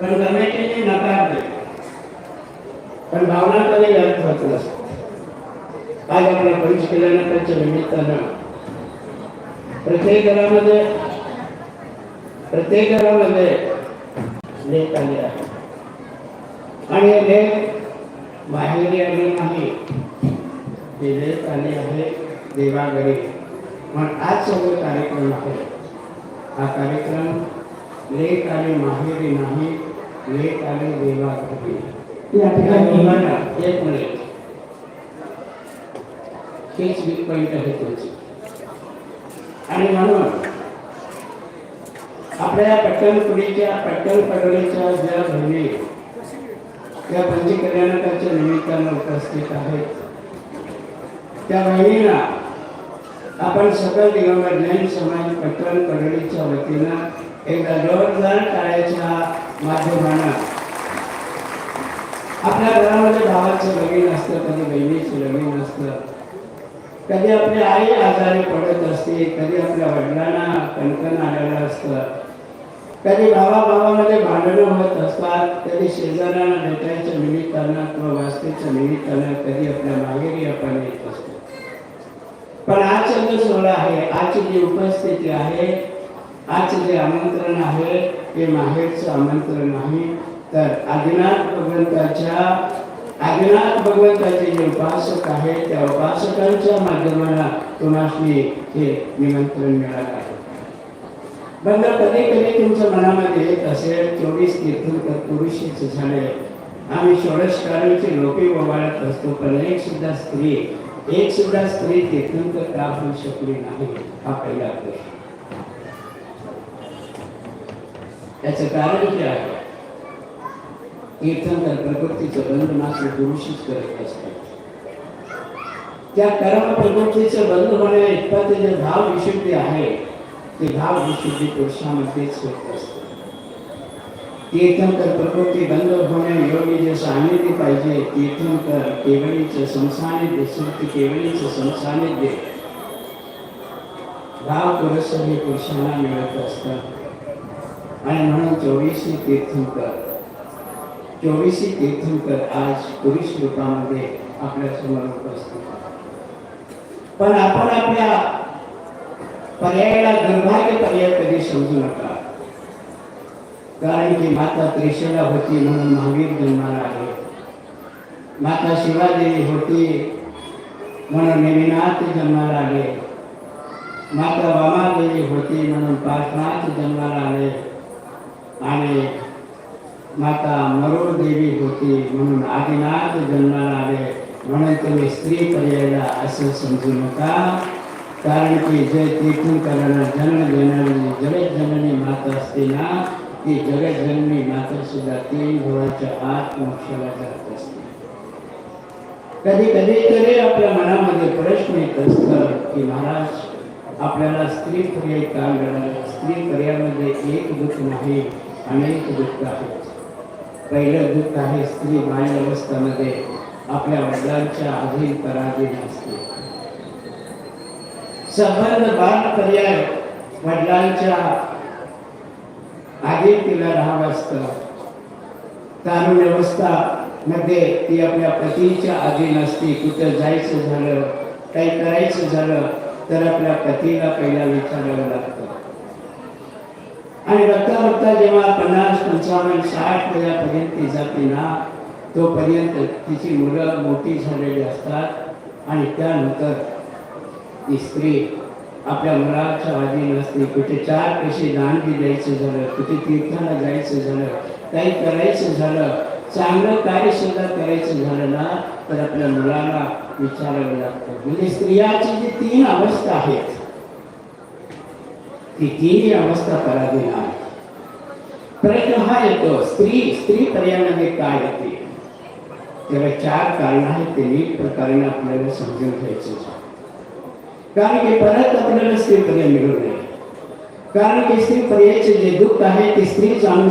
पण गमेटेने नकार दिला पण भावना कधी व्यक्त होत नसत. आज आपला पंच केल्यानंतरच्या निमित्तानं प्रत्येक घरामध्ये प्रत्येक घरामध्ये लेख आले आहे आणि हे लेख बाहेरी आले नाही. हे लेख आले आहे देवाघरी. पण आज सगळं कार्यक्रम आहे. हा कार्यक्रम लेख आले माहेरी नाही लेख आले देवाघरी. या ठिकाणी मुलांना एक मिनिट. हेच वीक पॉईंट आहे तुमची. आणि म्हणून आपल्या पट्टणपुरीच्या पट्टण पडोलीच्या ज्या बहिणी त्या पंचकल्याणकाच्या निमित्तानं उपस्थित आहेत. त्या बहिणींना आपण सकल दिगंबर जैन समाज पट्टण पडोलीच्या वतीनं एकदा जोरदार टाळ्याच्या माध्यमानं आपल्या घरामध्ये भावाचं लगीन असतं कधी बहिणीचं लगीन असतं कधी आपली आई आजारी पडत असते कधी आपल्या वडिलांना कणकण आलेलं असतं कधी भावा भावामध्ये भांडणं होत असतात कधी शेजाऱ्यांना भेटायच्या निमित्तानं किंवा वास्तूच्या निमित्तानं कधी आपल्या मागेरी आपण येत असतो. पण आज चंद्र सोहळा आहे आजची जी उपस्थिती आहे आज जे आमंत्रण आहे ते माहेरचं आमंत्रण नाही. तर आदिनाथ भगवंताच्या आदिनाथ भगवंताचे जे उपासक आहेत त्या उपासकांच्या माध्यमाला तुम्हाला हे निमंत्रण मिळालं आहे? बंद कधी कधी तुमच्या मनामध्ये येत असेल चोवीस तीर्थंकर पुरुषीचे झाले. आम्ही षोडशकारांची लोके ओवाळत असतो पण एक सुद्धा स्त्री एक सुद्धा स्त्री तीर्थंकर का होऊ शकली नाही हा पहिला प्रश्न. याचं कारण काय आहे. तीर्थंकर प्रकृतीचं बंधन असं पुरुषीच करत असतात. त्या कर्म प्रकृतीचं बंध होणे इतपत जे भाव विशुद्धी आहे ते भाव विशुद्धी पुरुषामध्येच होत असते. कीर्तनकर प्रकृती बंद होणे योगी जे सान्निध्य पाहिजे कीर्तनकर केवळीचं संसानिध्य सुरती केवळीचं संसानिध्य. भाव पुरुष हे पुरुषांना मिळत असतात. आणि म्हणून चोवीसी तीर्थंकर चोवीसी तीर्थंकर आज पुरुष रूपामध्ये आपल्या समोर उपस्थित पण आपण आपल्या पर्यायाला दुर्भाग्य पर्याय कधी समजू नका. कारण की माता त्रिशला होती म्हणून महावीर जन्माला आले. माता शिवादेवी होती म्हणून नेमिनाथ जन्माला आले. माता वामादेवी होती म्हणून पार्थनाथ जन्माला आले. आणि माता मरोळ देवी होती म्हणून आदिनाथ जन्माला आले म्हणून तुम्ही स्त्री पर्यायाला असं समजू नका. कारण की जे तीर्थंकरांना जन्म देणारी जगत जननी माता असते ना ती जगत जननी माता सुद्धा तीन घोडाच्या आत मोक्षाला जात असते. कधी कधी तरी आपल्या मनामध्ये प्रश्न येत असतं की महाराज, आपल्याला स्त्री पर्याय का मिळालं? स्त्री पर्यायामध्ये एक दुःख नाही. अनेक दुःख आहेत पहिलं दुःख आहे स्त्री बाह्य अवस्थेमध्ये आपल्या वडिलांच्या अधीन पराधीन असते. संबंध बाल पर्याय वडिलांच्या आधी तिला राहावं असतं. तारुण अवस्था मध्ये ती आपल्या पतीच्या अधीन असते. कुठं जायचं झालं काही करायचं झालं तर आपल्या पतीला पहिला विचारावं लागतं. आणि बघता बघता जेव्हा पन्नास पंचावन्न साठ वयापर्यंत ती जाते ना तोपर्यंत तिची मुलं मोठी झालेली असतात. आणि त्यानंतर ती स्त्री आपल्या मुलाच्या अधीन असते. कुठे चार पैसे दानगी द्यायचं झालं कुठे तीर्थाला जायचं झालं काही करायचं झालं चांगलं कार्यसुद्धा करायचं झालं ना तर आपल्या मुलाला विचारावं लागतं. म्हणजे स्त्रियाची जी तीन अवस्था आहेत अवस्था हा येतो स्त्री स्त्री पर्यायामध्ये काय चार कारण आहेत ते नीट. कारण की परत स्त्री पर्याय मिळू कारण की स्त्री पर्यायाचे जे दुःख आहे ते स्त्री जाणू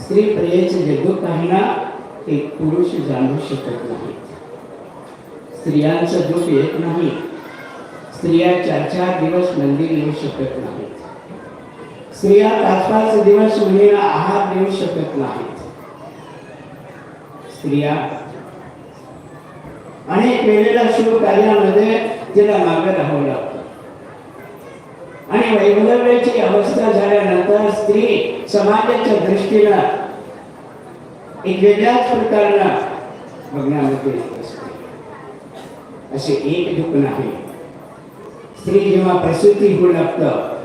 स्त्री पर्यायाचे जे दुःख आहे ना ते पुरुष जाणू शकत नाही स्त्रियांचं दुःख येत नाही स्त्रिया चार चार दिवस मंदिर येऊ शकत नाहीत. स्त्रिया पाच पाच दिवस मुलीला आहार देऊ शकत नाहीत. स्त्रिया. अनेक वेळेला शुभ कार्यामध्ये तिला मागे राहावं लागतं. आणि वैभवाची अवस्था झाल्यानंतर स्त्री समाजाच्या दृष्टीनं एक वेगळ्याच प्रकारनं बघण्यामध्ये असे एक दुःख नाही. स्त्री जेव्हा प्रसूती होऊ लागतं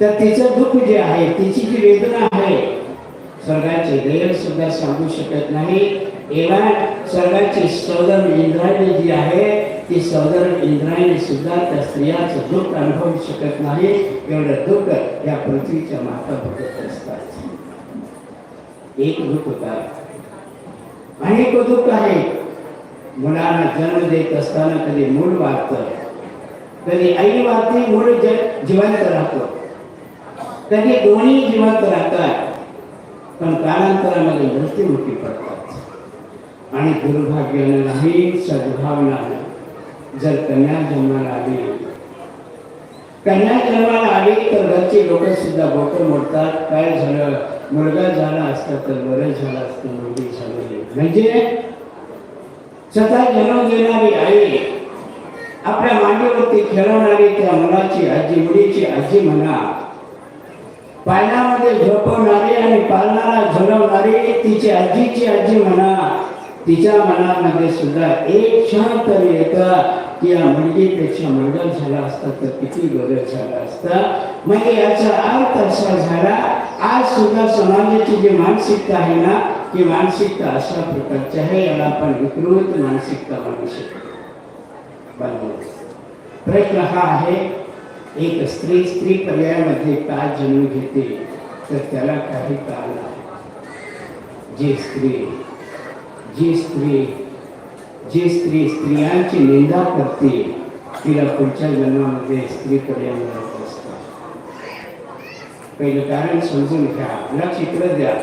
तर तिचं दुःख जे आहे तिची जी वेदना आहे स्वर्गाचे देव सुद्धा सांगू शकत नाही. एव्हा स्वर्गाची सौदर इंद्रायणी जी आहे ती सौदर इंद्रायणी सुद्धा त्या स्त्रियाचं दुःख अनुभवू शकत नाही. एवढं दुःख या पृथ्वीच्या माता भगत असतात. एक दुःख होता. अनेक दुःख आहे. मुलांना जन्म देत असताना कधी मूल वागतं त्यांनी आई वाढते मूळ ज- जिवंत राहतो त्यांनी दोन्ही जिवंत राहतात पण कालांतरामध्ये मृत्युमुखी पडतात. आणि दुर्भाग्यानं नाही सद्भावनानं जर कन्या जन्माला आली कन्या जन्माला आली तर घरचे लोक सुद्धा बोट मोडतात. काय झालं? मुलगा झाला असता तर बरं झालं असतं मुलगी झालेली म्हणजे स्वतः जन्म देणारी आई आपल्या मांडीवरती खेळवणारी त्या मुलाची आजी मुलीची आजी म्हणा पाळण्यामध्ये झोपवणारी आणि पालनाला झुलवणारी तिची आजीची आजी म्हणा तिच्या मनामध्ये सुद्धा एक क्षण तरी येतं की या मुलगीपेक्षा मंडळ झाला असता तर किती गरज झाला असता. म्हणजे याचा अर्थ असा झाला आज सुद्धा समाजाची जी मानसिकता आहे ना ती मानसिकता अशा प्रकारची आहे याला आपण विकृत मानसिकता म्हणू शकतो. प्रश्न हा आहे एक स्त्री स्त्री पर्यायामध्ये जन्म घेते, तर त्याला काही स्त्री, जी स्त्री जी स्त्री स्त्रियांची निंदा करते, तिला पुढच्या जन्मामध्ये स्त्री पर्याय मिळत पहिलं कारण समजून घ्या, लक्ष इकडं द्या.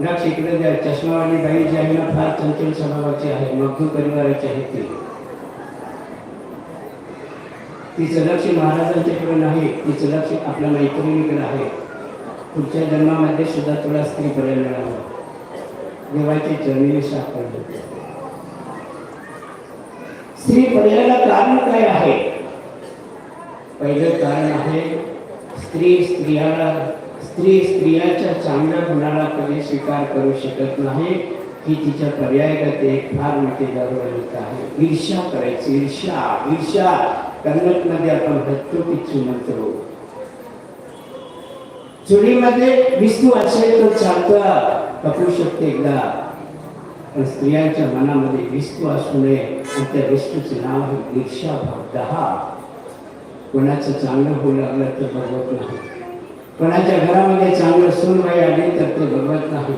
लक्ष इकडं द्या बाई जी आहे ना, फार चंचल स्वभावाची आहे मगदू परिवाराची आहे ती. तिचं लक्ष महाराजांच्याकडे नाही तिचं लक्ष आपल्या मैत्रिणीकडे आहे. पुढच्या जन्मामध्ये सुद्धा तुला स्त्री पर्याय मिळाला. देवाची चरणी सापडली स्त्री पर्यायाला कारण काय आहे? पहिलं कारण आहे स्त्री स्त्रियाला स्त्री स्त्रियाच्या चांगल्या गुणाला कधी स्वीकार करू शकत नाही. ही तिच्या पर्यायगत एक फार मोठी दरवळीत आहे. ईर्ष्या करायची ईर्ष्या ईर्ष्या. कन्नडमध्ये आपण हत्तोकीची म्हणतो चुलीमध्ये विष्णू असेल तर चालतं कपू शकते एकदा पण स्त्रियांच्या मनामध्ये विष्णू असू नये आणि त्या विस्तूचे नाव आहे ईर्ष्या भाव दहा कोणाचं चांगलं होऊ लागलं तर बघवत नाही कोणाच्या घरामध्ये चांगलं सूनबाई आली तर ते बघवत नाही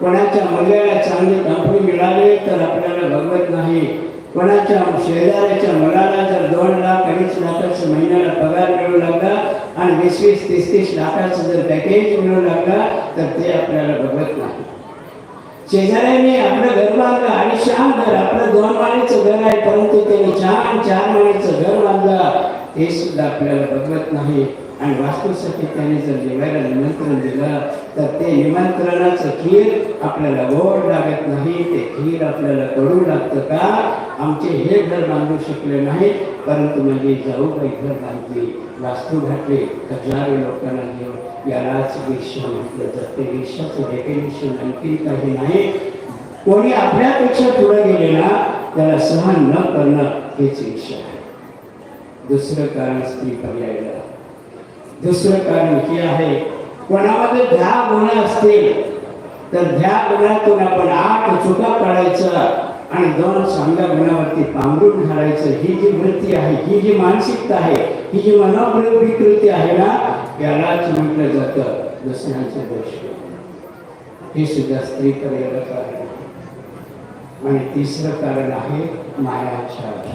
कोणाच्या मुलाला चांगले कंपनी मिळाले तर आपल्याला भगवत नाही कोणाच्या शेजाऱ्याच्या मुलाला जर दोन लाख अडीच लाखाचं महिन्याला पगार मिळू लागला आणि वीस वीस तीस तीस लाखाचं जर पॅकेज मिळू लागला तर ते आपल्याला बघत नाही. शेजाऱ्याने आपलं घर बांधलं आणि छान घर आपलं दोन माळीचं घर आहे परंतु त्याने छान चार माळीचं घर बांधलं हे सुद्धा आपल्याला बघत नाही. आणि वास्तूसाठी त्याने जर जेवायला निमंत्रण दिलं तर ते निमंत्रणाचं खीर आपल्याला गोड लागत नाही ते खीर आपल्याला कडू लागतं का आमचे हे घर बांधू शकले नाही परंतु म्हणजे जाऊ काही घर बांधली वास्तू घातले हजारो लोकांना घेऊन यालाच विश्व म्हटलं जाते विश्वाचं डेफिनेशन आणखी काही नाही कोणी आपल्यापेक्षा पुढे गेले ना त्याला सहन न करणं हेच विश्व आहे दुसरं कारण स्त्री पर्यायला दुसरं कारण हे आहे कोणामध्ये दहा गुण असतील तर दहा गुणातून आपण आठ चुका काढायचं आणि दोन चांगल्या गुणावरती पांघरून घालायचं. ही जी वृत्ती आहे ही जी मानसिकता आहे ही जी मनोविकृती आहे ना यालाच म्हटलं जातं दुसऱ्यांचे दोष हे सुद्धा स्त्री पर्याय कारण आहे. आणि तिसरं कारण आहे मायाच्छाद.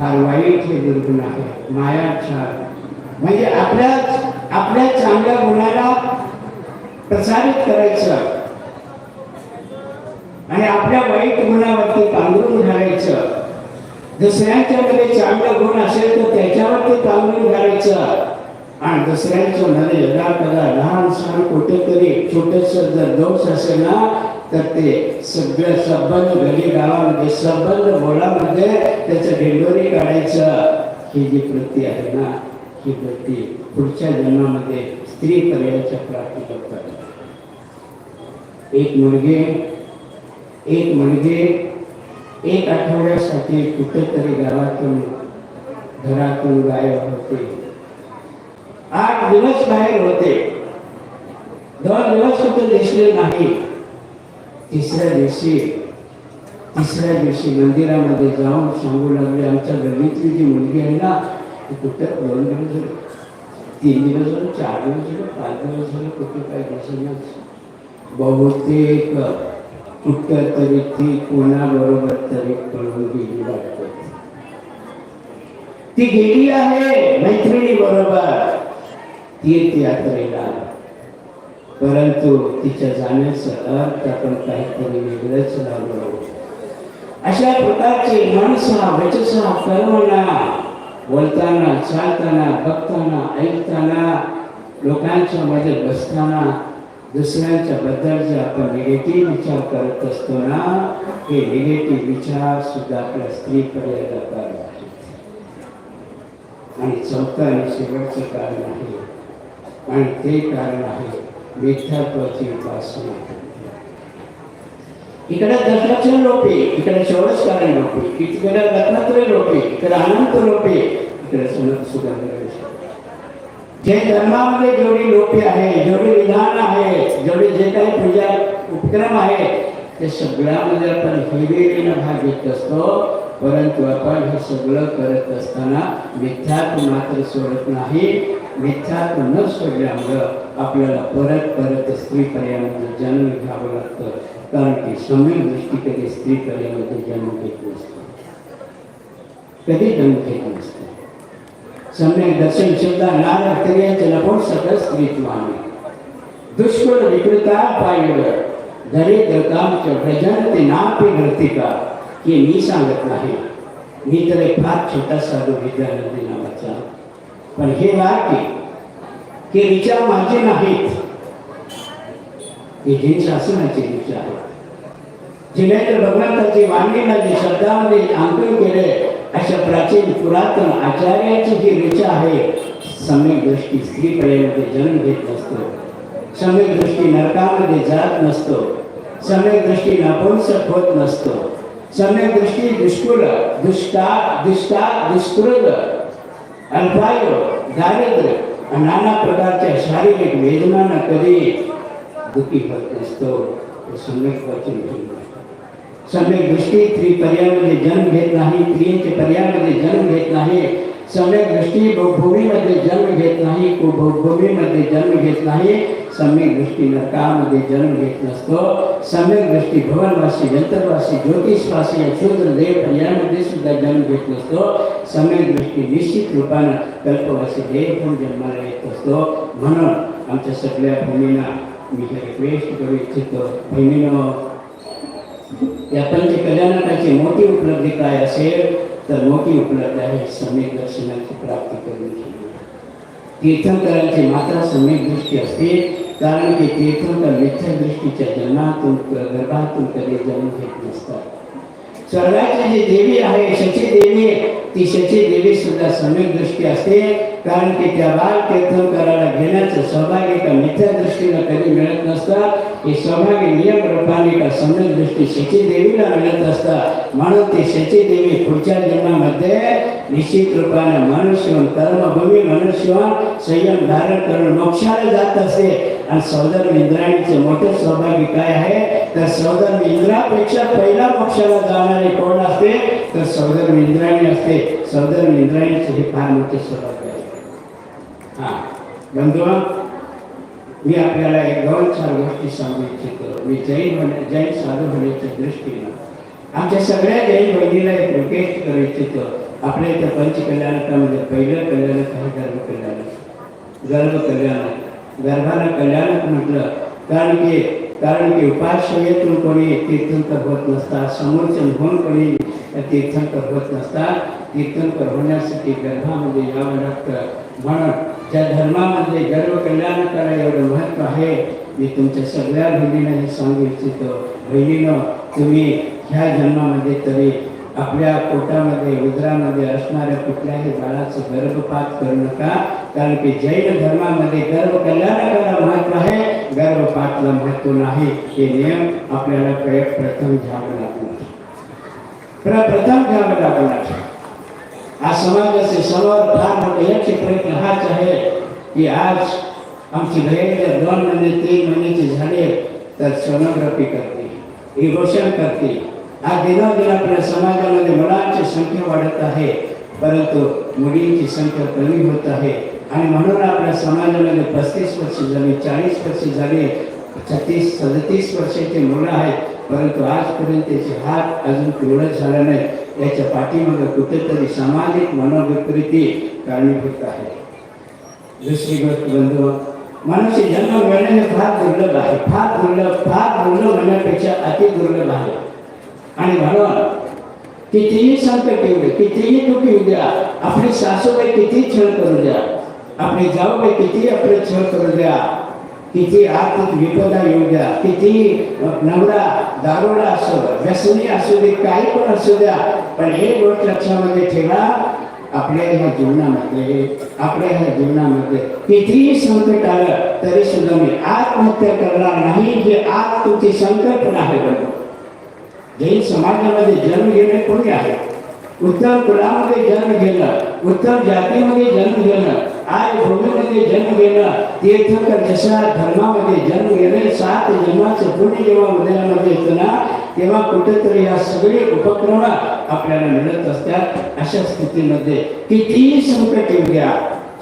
फार वाईट हे दुर्गुण आहे. मायाच्छाद म्हणजे आपल्या आपल्या चांगल्या गुणाला प्रसारित करायचं. आणि आपल्या वाईट गुणावरती पांघरून घालायचं. दुसऱ्यांच्याकडे चांगलं गुण असेल तर त्याच्यावरती पांघरून घालायचं. आणि दुसऱ्यांचं मध्ये यदा कदा लहान सहान कुठेतरी छोटस जर दोष असेल ना तर ते सगळं संबंध घरी गावामध्ये संबंध बोलामध्ये त्याचं भेंडोरी काढायचं. ही जी वृत्ती आहे ना ही व्यक्ती पुढच्या जन्मामध्ये स्त्री पर्यायाच्या प्राप्ती करतात. एक मुलगे एक मुलगे एक आठवड्यासाठी कुठेतरी गावातून घरातून गायब होते. आठ दिवस बाहेर होते. दोन दिवस सुद्धा दिसले नाही. तिसऱ्या दिवशी तिसऱ्या दिवशी मंदिरामध्ये जाऊन सांगू लागले आमच्या गल्लीतली जी मुलगी आहे ना ती कुठं दोन दिवस झाले तीन दिवस झाले चार दिवस झाले पाच दिवस झाले कुठे काय दिसेनाच बहुतेक कुठं तरी ती कोणाबरोबर तरी पळून गेली वाटते. ती गेली आहे मैत्रिणी बरोबर ती यात्रेला. परंतु तिच्या जाण्याचं अर्थ आपण काहीतरी वेगळंच लावलं अशा प्रकारची माणसा वचसा कर्मणा बोलताना चालताना बघताना ऐकताना लोकांच्या मध्ये बसताना दुसऱ्यांच्या बद्दलचे आपण निगेटिव्ह विचार करत असतो ना हे निगेटिव्ह विचार सुद्धा आपल्या स्त्रीकडे जातात. आणि चौथं आणि शेवटचं कारण आहे आणि ते कारण आहे मिथ्यात्वाची उपासना. इकडे दशलक्षण लोपे इकडे षोडशकारण लोपे इकडे रत्नात्रय लोपे इकडे अनंत लोपे इकडे सुनत सुगंध जे धर्मामध्ये जेवढी लोपे आहे जेवढी विधान आहे जेवढे जे काही पूजा उपक्रम आहे ते सगळ्यामध्ये आपण हिरिरीनं भाग घेत असतो. परंतु आपण हे सगळं करत असताना मिथ्यात मात्र सोडत नाही. मिथ्यात न सोडल्यामुळं आपल्याला परत परत स्त्रीपर्यंत जन्म घ्यावं लागतं. कारण की सम्यक दृष्टी कधी स्त्री पर्यायामध्ये जन्म घेत नसतो कधी जन्म घेत नसतो सम्यक दर्शन शुद्ध नार क्रियांचे लपवून सगळं स्त्रीत्वाने दुष्कुळ विकृता पायवर दरिद्र कामच भजन ते नापी नृतिका हे मी सांगत नाही मी तर एक फार छोटा साधू विद्यानंदी नावाचा पण हे वाक्य हे विचार माझे नाहीत हे जिन शासनाचे विचार आहेत जिनेंद्र भगवंताची वाणीला शब्दामध्ये अंकन केले अशा प्राचीन पुरातन आचार्याची जी ऋचा आहे सम्यक दृष्टी स्त्री पर्यायामध्ये जन्म घेत नसतो. सम्यक दृष्टी नरकामध्ये जात नसतो. सम्यक दृष्टी नपुंसक होत नसतो. सम्यक दृष्टी दुष्कुल दुष्टा दुष्टा दुष्कृत अल्पायु दारिद्र्य नाना प्रकारच्या शारीरिक वेदनांना कधी दुःखी होत हे सम्यक वचन घेऊन सम्यक दृष्टी स्त्री पर्यायामध्ये जन्म घेत नाही स्त्रियांचे पर्यायामध्ये जन्म घेत नाही, सम्यक दृष्टी भूमीमध्ये जन्म घेत नाही भूमीमध्ये जन्म घेत नाही, सम्यक दृष्टी नरकामध्ये जन्म घेत नसतो, सम्यक दृष्टी भवनवासी यंत्रवासी ज्योतिषवासी शूद्र देव पर्यायामध्ये सुद्धा जन्म घेत नसतो, सम्यक दृष्टी निश्चित रूपानं कल्पवासी देव पण जन्माला येत असतो म्हणून आमच्या सगळ्या भूमीला मी हे रिक्वेस्ट करू इच्छितो बहिणीनं या कल्याणकाची मोठी उपलब्धी काय असेल तर मोठी उपलब्धी आहे सम्यक दर्शनाची प्राप्ती करण्याची तीर्थंकरांची मात्र सम्यक दृष्टी असते कारण की तीर्थंकर मिथ्या दृष्टीच्या जन्मातून गर्भातून कधी जन्म घेत नसतात. स्वर्गाची जी देवी आहे शची देवी ती शची देवी सुद्धा सम्यक दृष्टी असते. कारण की त्या बाल तीर्थंकराला घेण्याचं सौभाग्य का मिथ्या दृष्टीला कधी मिळत नसतं. हे सौभाग्य नियम रूपाने का सम्यक दृष्टी शची देवीला मिळत असतं. म्हणून ती शची देवी पुढच्या जन्मामध्ये निश्चित रूपाने मनुष्य कर्म कर्मभूमी मनुष्य संयम धारण करून मोक्षाला जात सौदर इंद्राणीचं मोठं सौभाग्य काय आहे? तर सौदर इंद्रापेक्षा पहिला मोक्षाला जाणारे कोण सौदर इंद्राणी असते. सौदर इंद्राणीचं हे फार मोठे सौभाग्य आहे. हा. बंधू, मी आपल्याला एक दोन चार गोष्टी सांगू इच्छितो मी जैन जैन साधू होण्याच्या दृष्टीनं आमच्या सगळ्या जैन बहिणीला एक रिक्वेस्ट करू इच्छितो आपल्या इथं पंचकल्याणकामध्ये म्हणजे पहिलं कल्याण आहे गर्भकल्याण गर्भकल्याण गर्भाला कल्याणक म्हटलं. कारण की कारण की उपाश्रयेतून कोणी तीर्थंकर होत नसतात समोरचे होऊन कोणी तीर्थंकर होत नसतात. तीर्थंकर होण्यासाठी गर्भामध्ये यावं लागतं. म्हणून ज्या धर्मामध्ये गर्व कल्याण करा एवढं महत्त्व आहे मी तुमच्या सगळ्या बहिणींना हे सांगू इच्छितो. बहिणीनं तुम्ही ह्या जन्मामध्ये तरी आपल्या पोटामध्ये उदरामध्ये असणाऱ्या कुठल्याही बाळाचं गर्भपात करू नका. कारण की जैन धर्मामध्ये गर्भ कल्याणाला महत्त्व आहे. गर्भपातला महत्त्व नाही. हे नियम आपल्याला प्रथम घ्यावं लागणार प्रथम घ्यावं लागणार आज समाजाचे समोर फार मोठे याचे प्रयत्न हाच आहे की आज आमची बहीण जर दोन महिने तीन महिन्याची झाले तर सोनोग्राफी करते. इमोशन करते. हा गेला गेला आपल्या समाजामध्ये मुलांची संख्या वाढत आहे परंतु मुलींची संख्या कमी होत आहे. आणि म्हणून आपल्या समाजामध्ये पस्तीस वर्ष झाली चाळीस वर्ष झाली छत्तीस सदतीस वर्षाची मुलं आहेत परंतु आजपर्यंत त्याचे हात अजून पिवळत झाला नाही याच्या पाठीमागे कुठेतरी सामाजिक मनोविकृती कारणीभूत आहे. दुसरी गोष्ट बंधू मनुष्य जन्म मिळणे हे फार दुर्लभ आहे. फार दुर्लभ फार दुर्लभ म्हणण्यापेक्षा अति दुर्लभ आहे. आणि म्हणून कितीही संकट येऊ दे कितीही दुःख येऊ द्या आपली सासूबाई किती छळ करू द्या आपली जाऊबाई किती आपले छळ करू द्या किती आर्थिक विपदा येऊ द्या किती नवरा दारोडा असो व्यसनी असू दे काही पण असू द्या पण एक गोष्ट लक्षामध्ये ठेवा आपल्या ह्या जीवनामध्ये आपल्या ह्या जीवनामध्ये कितीही संकट आलं तरी सुद्धा मी आत्महत्या करणार नाही जे आज तुमची संकल्पना आहे बरोबर जैन समाजामध्ये जन्म घेणे पुण्य आहे? उत्तर कुलामध्ये जन्म घेणं उत्तर जातीमध्ये जन्म घेणं आय भूमीमध्ये जन्म घेणं तीर्थकर जशा धर्मामध्ये जन्म घेणे सात जन्माचं पुण्य जेव्हा मंदिरामध्ये येतं ना तेव्हा कुठेतरी या सगळे उपक्रम आपल्याला मिळत असतात अशा स्थितीमध्ये. कितीही संकट येऊ द्या.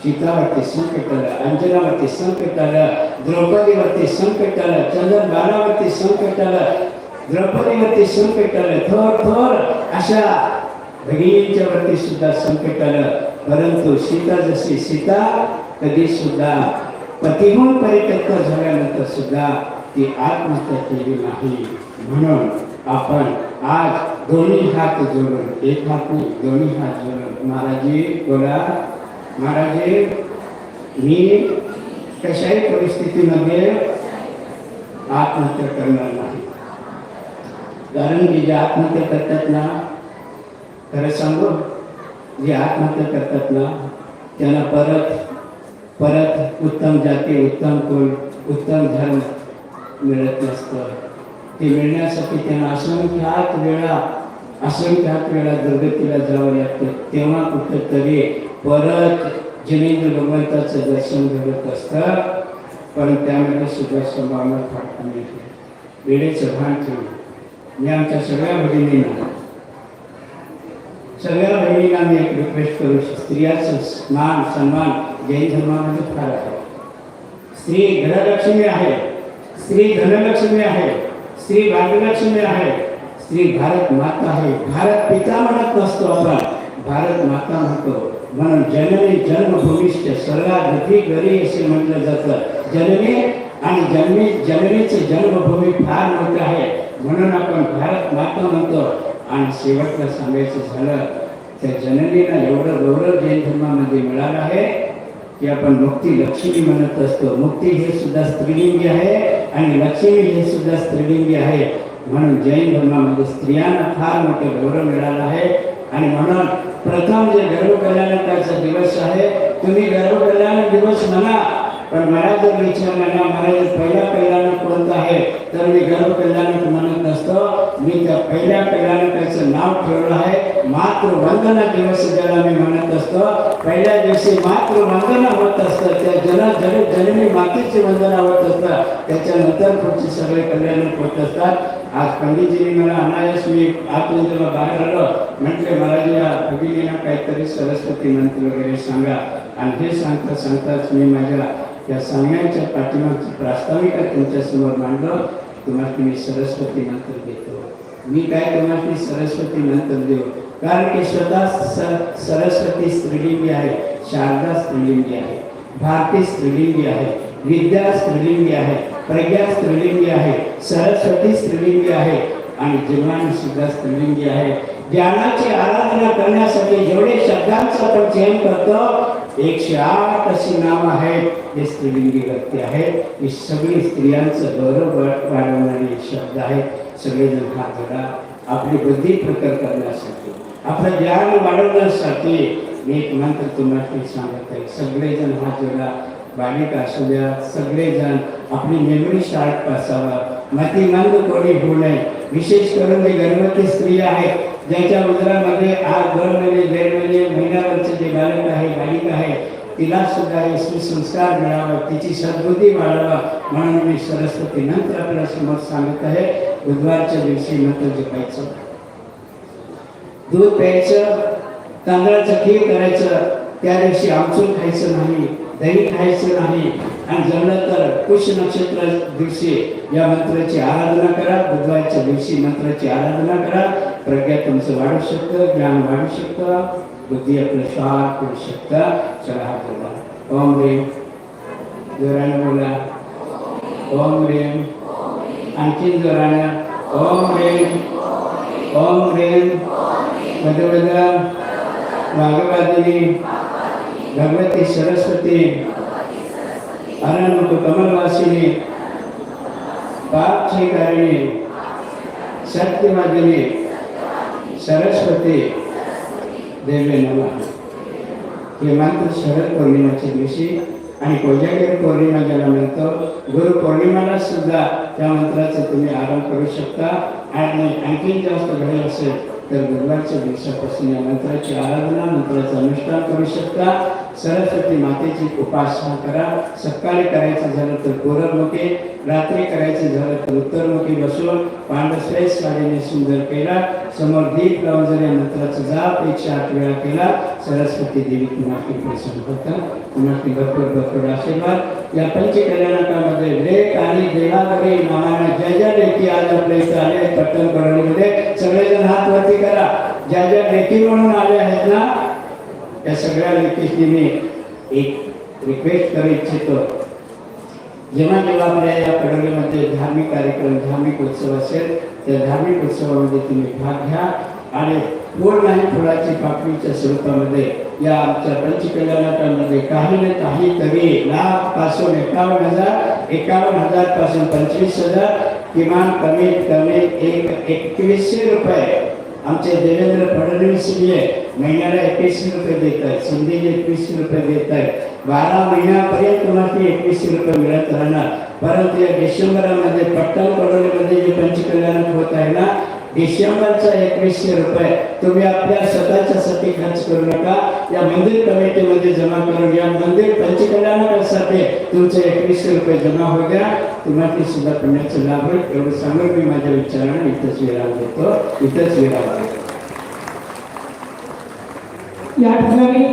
सीतावरती संकट आलं अंजनावरती संकट आलं द्रौपदीवरती संकट आलं चंद्रबाणावरती संकट आलं द्रौपदीवरती संकट आलं थोर थोर अशा भगिनींच्या वरती सुद्धा संकट आलं. परंतु सीता जशी सीता कधी सुद्धा पतिहून परित्यक्त झाल्यानंतर सुद्धा ती आत्महत्या केली नाही. म्हणून आपण आज दोन्ही हात जोडून एक हात दोन्ही हात जोडून महाराजी बोला. महाराजी मी कशाही परिस्थितीमध्ये आत्महत्या करणार नाही. कारण की जे आत्महत्या करतात ना खरं सांगू? जे आत्महत्या करतात ना त्यांना परत परत उत्तम जाती उत्तम कुल उत्तम धर्म मिळत नसतं. ते मिळण्यासाठी त्यांना असंख्यात वेळा असंख्यात वेळा दुर्गतीला जावं लागतं. तेव्हा कुठंतरी परत जिनेंद्र भगवंताचं दर्शन घडत असतं. पण त्यामध्ये सुद्धा संभावना फाटता मिळते वेळेचं भान ठेवलं. मी आमच्या सगळ्या भगिनींना सगळ्या बहिणींना मी एक रिक्वेस्ट करू इच्छितो. स्त्रियाचं मान सन्मान जैन धर्मामध्ये फार आहे. स्त्री घरलक्ष्मी आहे. स्त्री धनलक्ष्मी आहे. स्त्री भाग्यलक्ष्मी आहे. स्त्री भारत माता आहे. भारत पिता म्हणत नसतो आपण. भारत माता म्हणतो. म्हणून जननी जन्मभूमीष्ट गती गरी असे म्हटलं जातं. जननी आणि जन्मी जननीची जन्मभूमी फार मोठी आहे. म्हणून आपण भारत माता म्हणतो आणि शेवटला सांगायचं झालं त्या जननीला एवढं गौरव जैन धर्मामध्ये मिळालं आहे की आपण मुक्ती लक्ष्मी म्हणत असतो. मुक्ती हे सुद्धा स्त्रीलिंगी आहे आणि लक्ष्मी हे सुद्धा स्त्रीलिंगी आहे. म्हणून जैन धर्मामध्ये स्त्रियांना फार मोठं गौरव मिळालं आहे. आणि म्हणून प्रथम जे गर्भ कल्याणकाचा दिवस आहे तुम्ही गर्भ कल्याण दिवस म्हणा पण मला जर विचारलं ना मला कोणतं आहे? तर मी गर्भ कल्याणक म्हणत नसतो. मी त्या पहिल्या कल्याणकाचं नाव ठेवलं आहे. मातृवंदना दिवस ज्याला मी म्हणत असतो. पहिल्या दिवशी मातृवंदना होत असतं. त्या जन जन जननी मातेची वंदना होत असतं. त्याच्यानंतर पुढचे सगळे कल्याण होत असतात. आज पंडितजीने मला अनायास मी आतून जेव्हा बाहेर आलो म्हटले मला या भगिनीला काहीतरी सरस्वती मंत्र वगैरे सांगा. आणि हे सांगता सांगताच मी माझ्या या सांगण्याच्या पाठीमागची प्रास्ताविका तुमच्यासमोर मांडलं तुम्हाला मी सरस्वती नंतर देतो मी काय तुम्हाला सरस्वती नंतर देऊ कारण की स्वतः सरस्वती स्त्रीलिंगी आहे शारदा स्त्रीलिंगी आहे भारती स्त्रीलिंगी आहे विद्या स्त्रीलिंगी आहे प्रज्ञा स्त्रीलिंगी आहे सरस्वती स्त्रीलिंगी आहे आणि जीवनाने सुद्धा स्त्रीलिंगी आहे ज्ञानाची आराधना करण्यासाठी जेवढे शब्दांचं आपण चयन करतो एकशे आठ अशी नावं आहेत जे स्त्रीलिंगी व्यक्ती आहेत. ही सगळी स्त्रियांचं गौरव वाढवणारे शब्द आहेत सगळेजण हा जोडा आपली बुद्धी प्रकट करण्यासाठी आपलं ज्ञान वाढवण्यासाठी मी एक मंत्र तुम्हाला सांगत आहे. सगळेजण हा जोडा बालिका असू द्या. सगळेजण आपली मेमरी शार्प असावा मतिमंद कोणी होऊ नये. विशेष करून जे गर्भवती स्त्री आहेत ज्याच्या उदरामध्ये आज दोन महिने दीड महिने महिन्यावरचे जे बालक आहे बालिका आहे तिला सुद्धा हे सुसंस्कार मिळावा तिची सद्बुद्धी वाढावा म्हणून मी सरस्वती नंतर आपल्यासमोर सांगत आहे. बुधवारच्या दिवशी नंतर जपायचं दूध प्यायचं तांदळाचं खीर करायचं त्या दिवशी आमचून खायचं नाही दही खायचं नाही. आणि जमलं तर पुष्य नक्षत्र दिवशी या मंत्राची आराधना करा बुधवारच्या दिवशी मंत्राची आराधना करा. प्रज्ञा तुमचं वाढू शकतं ज्ञान वाढू शकतं बुद्धी आपलं शार्प करू शकता चला हा बोला ओम रेम जोराने बोला। ओम रेम आणखीन जोरानं। ओम रेम ओम रेम मधुवदा भागवतिनी भगवती सरस्वती। अनंत कमलवासिनी। पाप कारिणी। सत्यवादिनी सरस्वती देवे नमः. हे शरद पौर्णिमाच्या दिवशी आणि कोजागिरी पौर्णिमा ज्याला म्हणतो गुरु पौर्णिमाला सुद्धा त्या मंत्राचा तुम्ही आराम करू शकता. आणि आणखी जास्त घडेल असेल तर गुरुवारच्या दिवसापासून या मंत्राची आराधना मंत्राचं अनुष्ठान करू शकता. सरस्वती मातेची उपासना करा. सकाळी करायचं झालं तर पूर्वमुखी रात्री करायचं झालं तर उत्तरमुखी बसून पांडश्रेष्ठ साडीने सुंदर केला. समोर दीप लावून जर या मंत्राचा जाप एकशे आठ वेळा केला सरस्वती देवी तुम्हाला प्रसन्न होतात तुम्हाला भरपूर भरपूर आशीर्वाद. या पंचकल्याणकामध्ये लेख आणि देवावरी नावाने ज्या ज्या लेखी आज आपल्या इथे आले आहेत पट्टण परळीमध्ये सगळेजण हात वरती करा. ज्या ज्या लेखी म्हणून आले आहेत ना त्या सगळ्या लेखीशी मी एक रिक्वेस्ट करू इच्छितो. जेव्हा जेव्हा आपल्या या कडोलीमध्ये धार्मिक कार्यक्रम धार्मिक उत्सव असेल त्या धार्मिक उत्सवामध्ये तुम्ही भाग घ्या आणि गोड नाही फुलाची पाकळीच्या स्वरूपामध्ये या आमच्या पंचकल्याणकामध्ये काही ना काही तरी लाखपासून एकावन्न हजार एकावन्न हजारपासून पंचवीस हजार किमान कमीत कमी एक एकवीसशे रुपये आमचे देवेंद्र फडणवीस जे महिन्याला एकवीसशे रुपये देत आहेत शिंदेजी एकवीसशे रुपये देत आहेत. बारा महिन्यापर्यंत तुम्हाला एकवीसशे रुपये मिळत राहणार. परंतु या डिसेंबरमध्ये पट्टण कडोलीमध्ये म्हणजे जे पंचकल्याण होत आहे ना डिसेंबरचा एकवीसशे रुपये. तुम्ही आपल्या स्वतःच्यासाठी खर्च करू नका. या मंदिर कमिटीमध्ये जमा करून घ्या. मंदिर पंचकल्याणासाठी तुमचे एकवीसशे रुपये जमा हो द्या. तुम्हाला ते सुद्धा पुण्याचं लाभ होईल. एवढं सांगून मी माझ्या विचारानं इथंच विराम देतो. इथंच विराम देतो. या ठिकाणी